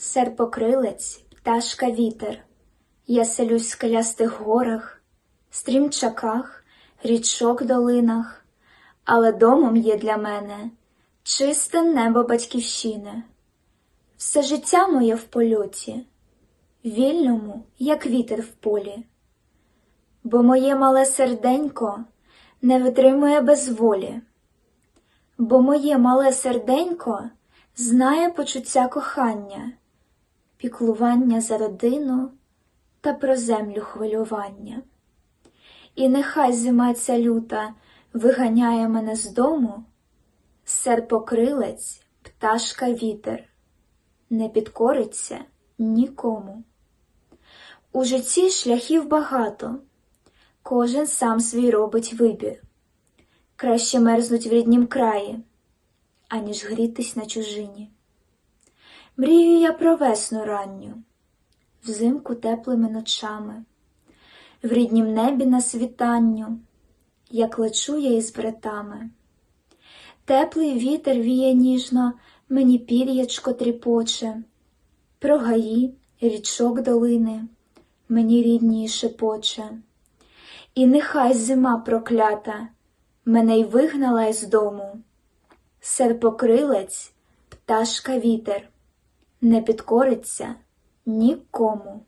серпокрилець, пташка вітер. Я селюсь в скелястих горах, стрімчаках, річок долинах, але домом є для мене чисте небо батьківщини. Все життя моє в польоті, вільному, як вітер в полі. Бо моє мале серденько не витримує безволі, бо моє мале серденько знає почуття кохання, піклування за родину та про землю хвилювання. І нехай зима ця люта виганяє мене з дому, серпокрилець, пташка вітер, не підкориться нікому. У житті шляхів багато, кожен сам свій робить вибір. Краще мерзнуть в ріднім краї, аніж грітись на чужині. Мрію я про весну ранню, взимку теплими ночами, в ріднім небі на світанню, як лечу я із братами. Теплий вітер віє ніжно, мені пір'ячко тріпоче, про гаї, річок долини, мені рідні шепоче. І нехай зима проклята мене й вигнала із дому. Серпокрилець, пташка вітер, не підкориться нікому.